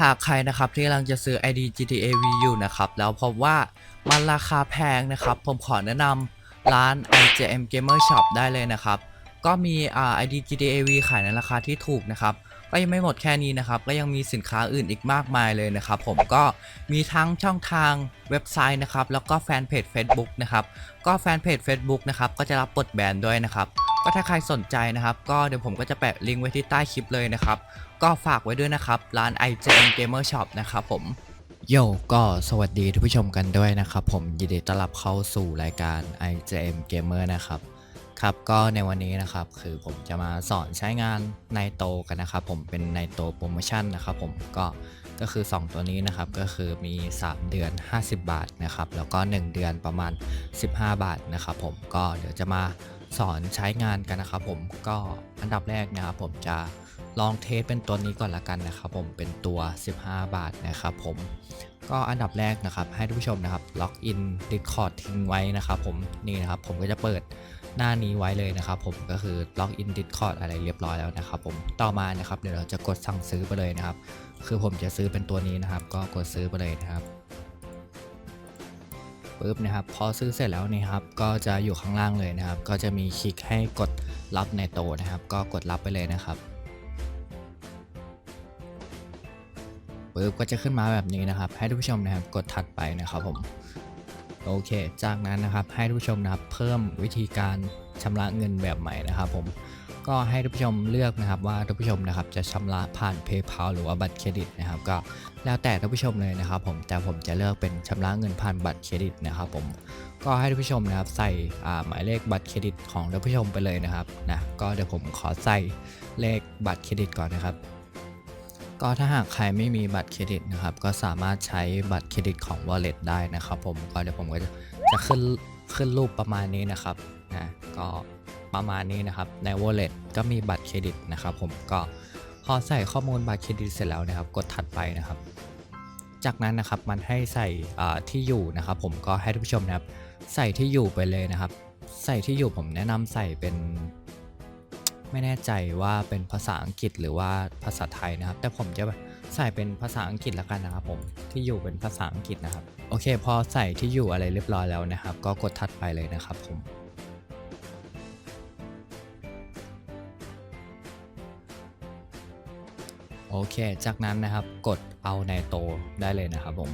หากใครนะครับที่กำลังจะซื้อ ID GTA V อยู่นะครับ แล้วพบว่ามันราคาแพงนะครับ ผมขอแนะนำร้าน IJM Gamer Shop ได้เลยนะครับ ก็มีอ่า ID GTA V ขายในราคาที่ถูกนะครับก็ยังไม่หมดแค่นี้นะครับ ก็ยังมีสินค้าอื่นอีกมากมายเลยนะครับ ผมก็มีทั้งช่องทางเว็บไซต์นะครับ แล้วก็แฟนเพจ Facebook นะครับ ก็แฟนเพจ Facebook นะครับ ก็จะรับปลดแบนด้วยนะครับ ก็ถ้าใครสนใจนะครับ ก็เดี๋ยวผมก็จะแปะลิงก์ไว้ที่ใต้คลิปเลยนะครับ ก็ฝากไว้ด้วยนะครับ ร้าน IJM Gamer Shop นะครับผมโยก็สวัสดีทุกผู้ชมกันด้วยนะครับ ผมยินดีต้อนรับเข้าสู่รายการ IJM Gamer นะครับครับก็ในวันนี้นะครับคือผมจะมาสอนใช้งานไนโตกันนะครับ ผมเป็นไนโตโปรโมชั่นนะครับผมก็ก็คือ 2 ตัวนี้นะครับก็คือมี 3 เดือน 50 บาทนะครับแล้วก็ 1 เดือนประมาณ 15 บาทนะครับผมก็เดี๋ยวจะมา สอนใช้งานกันนะครับผมก็อันดับแรกนะครับผมจะลองเทสเป็นตัวนี้ก่อนละกันนะครับผมเป็นตัว 15 บาทนะครับผมก็อันดับแรกนะครับให้ทุกผู้ชมนะครับล็อกอิน Discord ทิ้งไว้นะครับผมนี่นะครับผมก็จะเปิดหน้านี้ไว้เลยนะครับผมก็คือล็อกอิน Discord อะไรเรียบร้อยแล้วนะครับผมต่อมานะครับเดี๋ยวเราจะกดสั่งซื้อไปเลยนะครับ คือผมจะซื้อเป็นตัวนี้นะครับ ก็กดซื้อไปเลยนะครับ ปุ๊บนะครับพอซื้อเสร็จแล้วนี่ครับก็จะอยู่ข้างล่างเลยนะครับ ก็จะมีคลิกให้กดรับในโตนะครับ ก็กดรับไปเลยนะครับปุ๊บก็จะขึ้นมาแบบนี้นะครับ ให้ทุกผู้ชมนะครับกดถัดไปนะครับผมโอเค จากนั้นนะครับให้ทุกผู้ชมนะครับเพิ่มวิธีการชำระเงินแบบใหม่นะครับผม ก็ให้ทุกผู้ชมเลือกนะครับว่าทุกผู้ชมนะครับจะชำระผ่าน PayPal หรือว่าบัตรเครดิตนะครับก็แล้วแต่ทุกผู้ชมเลยนะครับ ผมแต่ผมจะเลือกเป็นชำระเงินผ่านบัตรเครดิตนะครับผมก็ให้ทุกผู้ชมนะครับใส่หมายเลขบัตรเครดิตของทุกผู้ชมไปเลยนะครับนะก็เดี๋ยวผมขอใส่เลขบัตรเครดิตก่อนนะครับก็ถ้าหากใครไม่มีบัตรเครดิตนะครับ ก็สามารถใช้บัตรเครดิตของ Wallet ได้นะครับ ผมก็เดี๋ยวผมก็จะจะขึ้นขึ้นรูปประมาณนี้นะครับนะก็ ประมาณนี้นะครับใน Wallet ก็มีบัตรเครดิตนะครับผมก็พอใส่ข้อมูลบัตรเครดิตเสร็จแล้วนะครับ กดถัดไปนะครับ จากนั้นนะครับมันให้ใส่ที่อยู่นะครับผมก็ให้ทุกผู้ชมนะครับใส่ที่อยู่ไปเลยนะครับ ใส่ที่อยู่ผมแนะนำใส่เป็นไม่แน่ใจว่าเป็นภาษาอังกฤษหรือว่าภาษาไทยนะครับ แต่ผมจะใส่เป็นภาษาอังกฤษแล้วกันนะครับผมที่อยู่เป็นภาษาอังกฤษนะครับ โอเค พอใส่ที่อยู่อะไรเรียบร้อยแล้วนะครับ ก็กดถัดไปเลยนะครับผม โอเค จากนั้นนะครับกดเอาในโตได้เลยนะครับผม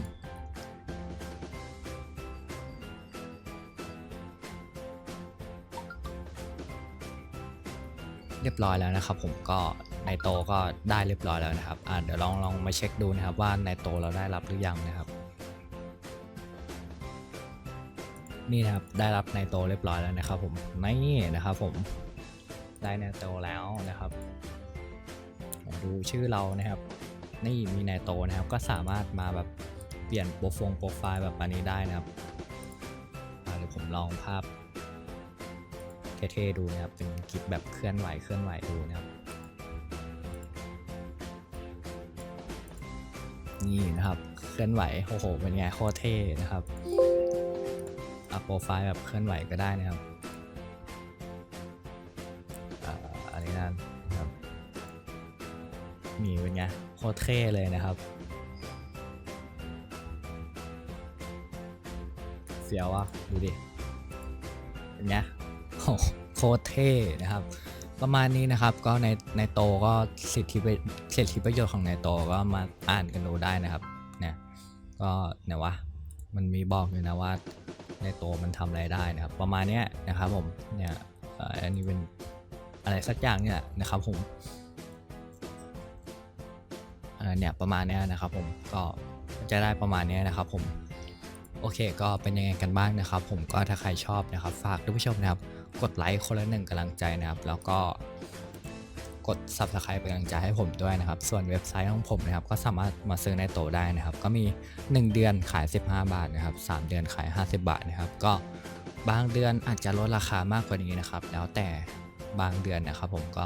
เรียบร้อยแล้วนะครับผมก็ในโตก็ได้เรียบร้อยแล้วนะครับอ่าเดี๋ยวลองลองมาเช็คดูนะครับว่าในโตเราได้รับหรือยังนะครับ นี่นะครับได้รับในโตเรียบร้อยแล้วนะครับผมนี่นะครับผมได้ในโตแล้วนะครับ ดูชื่อเรานะครับ นี่มีในโตนะครับ ก็สามารถมาแบบเปลี่ยนโปรฟงโปรไฟล์แบบอันนี้ได้นะครับเดี๋ยวผมลองภาพเท่ๆดูนะครับ เป็นคลิปแบบเคลื่อนไหวเคลื่อนไหวดูนะครับ นี่นะครับ เคลื่อนไหว โอ้โห เป็นไงโคตรเท่นะครับอัพโปรไฟล์แบบเคลื่อนไหวก็ได้นะครับ อ่าอะไรนั่น นะครับมีเป็นไงโคตรเท่เลยนะครับ เสียวอะดูดิเป็นไงโอ้โคตรเท่นะครับ ประมาณนี้นะครับก็ในในโตก็สิทธิประสิทธิประโยชน์ของในโตก็มาอ่านกันดูได้นะครับเนี่ยก็เนี่ยวะมันมีบอกอยู่นะว่าในโตมันทำอะไรได้นะครับ ประมาณเนี้ยนะครับผมเนี่ยอันนี้เป็นอะไรสักอย่างเนี่ยนะครับผม เนี่ยประมาณนี้นะครับผมก็จะได้ประมาณนี้นะครับผมโอเค ก็เป็นยังไงกันบ้างนะครับ ผมก็ถ้าใครชอบนะครับ ฝากทุกผู้ชมนะครับ กดไลค์คนละหนึ่งกำลังใจนะครับ แล้วก็กด Subscribe เป็นกำลังใจให้ผมด้วยนะครับ ส่วนเว็บไซต์ของผมนะครับ ก็สามารถมาซื้อในโตได้นะครับ ก็มี 1 เดือนขาย 15 บาทนะครับ 3 เดือนขาย 50 บาทนะครับ ก็บางเดือนอาจจะลดราคามากกว่านี้นะครับ แล้วแต่บางเดือนนะครับ ผมก็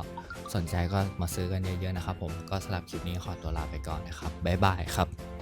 สนใจก็มาซื้อกันเยอะๆนะครับผมก็สำหรับคลิปนี้ขอตัวลาไปก่อนนะครับบ๊ายบายครับ